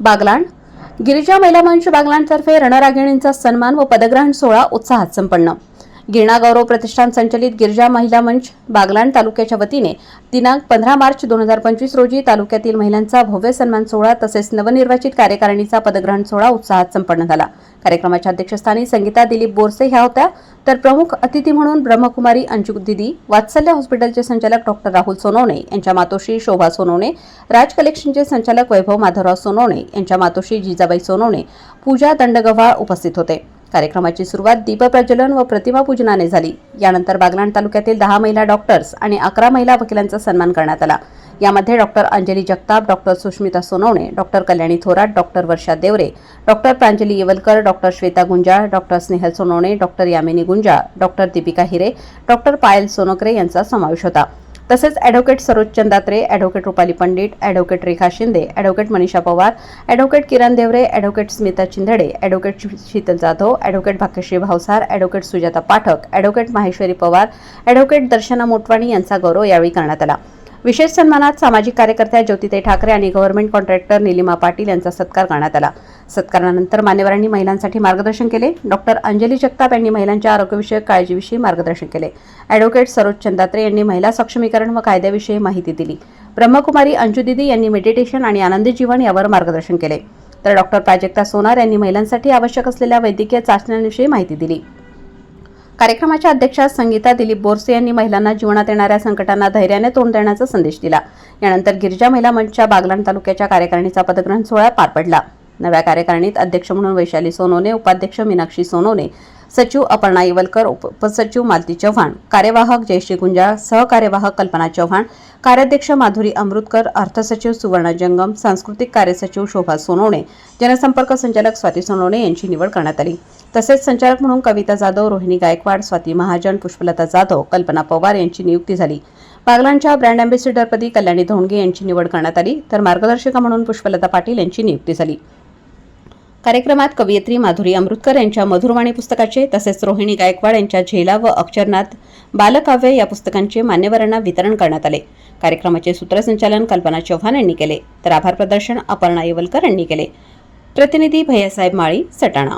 बागलाण. गिरिजा महिला मंच बागलाणतर्फे रणरागिणींचा सन्मान व पदग्रहण सोहळा उत्साहात संपन्न. गिरणा गौरव प्रतिष्ठान संचलित गिरजा महिला मंच बागलाण तालुक्याच्या वतीने दिनांक पंधरा मार्च दोन हजार पंचवीस रोजी तालुक्यातील महिलांचा भव्य सन्मान सोहळा तसेच नवनिर्वाचित कार्यकारिणीचा पदग्रहण सोहळा उत्साहात संपन्न झाला. कार्यक्रमाच्या अध्यक्षस्थानी संगीता दिलीप बोरसे ह्या होत्या. तर प्रमुख अतिथी म्हणून ब्रह्मकुमारी अंजुक दिदी वात्सल्य हॉस्पिटलचे संचालक डॉक्टर राहुल सोनवणे यांच्या मातोश्री शोभा सोनवणे राज कलेक्शनचे संचालक वैभव माधवराव सोनवणे यांच्या मातोश्री जिजाबाई सोनवणे पूजा दंडगव्हाळ उपस्थित होते. कार्यक्रमाची सुरुवात दीपप्रज्वलन व प्रतिमा पूजनाने झाली. यानंतर बागलाण तालुक्यातील दहा महिला डॉक्टर्स आणि अकरा महिला वकिलांचा सन्मान करण्यात आला. यामध्ये doctor Anjali Jagtap doctor Sushmita Sonawane doctor Kalyani Thorat doctor Varsha Deore doctor Pranjali Yevalkar doctor Shweta Gunjal doctor Snehal Sonawane doctor Yamini Gunjal doctor Deepika Hire doctor Payal Sonkare यांचा समावेश होता. तसेच advocate Sarojchand Chandatre advocate Rupali Pandit advocate Rekha Shinde advocate Manisha Pawar advocate Kiran Deore advocate Smita Chindhade advocate Sheetal Jadhav advocate Bhagyashree Bhavsar advocate Sujata Pathak advocate Maheshwari Pawar advocate Darshana Motwani यांचा गौरव यावेळी करण्यात आला. विशेष सन्मानात सामाजिक कार्यकर्त्या ज्योतिताई ठाकरे आणि government contractor Nilima Patil यांचा सत्कार करण्यात आला. सत्कारानंतर मान्यवरांनी महिलांसाठी मार्गदर्शन केले. डॉक्टर अंजली जगताप यांनी महिलांच्या आरोग्यविषयक काळजीविषयी मार्गदर्शन केले. ॲडव्होकेट सरोज चंदात्रे यांनी महिला सक्षमीकरण व कायद्याविषयी माहिती दिली. ब्रह्मकुमारी अंजुदिदी यांनी मेडिटेशन आणि आनंदी जीवन यावर मार्गदर्शन केले. तर डॉक्टर प्राजक्ता सोनार यांनी महिलांसाठी आवश्यक असलेल्या वैद्यकीय चाचण्यांविषयी माहिती दिली. कार्यक्रमाच्या अध्यक्षा संगीता दिलीप बोरसे यांनी महिलांना जीवनात येणाऱ्या संकटांना धैर्याने तोंड देण्याचा संदेश दिला. यानंतर गिरिजा महिला मंचच्या बागलाण तालुक्याच्या कार्यकारिणीचा पदग्रहण सोहळा पार पडला. नव्या कार्यकारिणीत अध्यक्ष म्हणून वैशाली सोनवणे उपाध्यक्ष मीनाक्षी सोनवणे सचिव अपर्णा येवलकर उप- उपसचिव मालती चव्हाण कार्यवाहक जयश्री गुंजाळ सहकार्यवाहक कल्पना चव्हाण कार्याध्यक्ष माधुरी अमृतकर अर्थसचिव सुवर्ण जंगम सांस्कृतिक कार्यसचिव शोभा सोनवणे जनसंपर्क संचालक स्वाती सोनवणे यांची निवड करण्यात आली. तसेच संचालक म्हणून कविता जाधव रोहिणी गायकवाड स्वाती महाजन पुष्पलता जाधव कल्पना पवार यांची नियुक्ती झाली. बागलांच्या ब्रँड अँबॅसिडरपदी कल्याणी धोंडगे यांची निवड करण्यात आली. तर मार्गदर्शिका म्हणून पुष्पलता पाटील यांची नियुक्ती झाली. कार्यक्रमात कवयित्री माधुरी अमृतकर यांच्या मधुरवाणी पुस्तकाचे तसेच रोहिणी गायकवाड यांच्या झेला व अक्षरनाथ बालकाव्य या पुस्तकांचे मान्यवरांना वितरण करण्यात आले. कार्यक्रमाचे सूत्रसंचालन कल्पना चव्हाण यांनी केले. तर आभार प्रदर्शन अपर्णा येवलकर यांनी केले. प्रतिनिधी भैयासाहेब माळी सटाणा.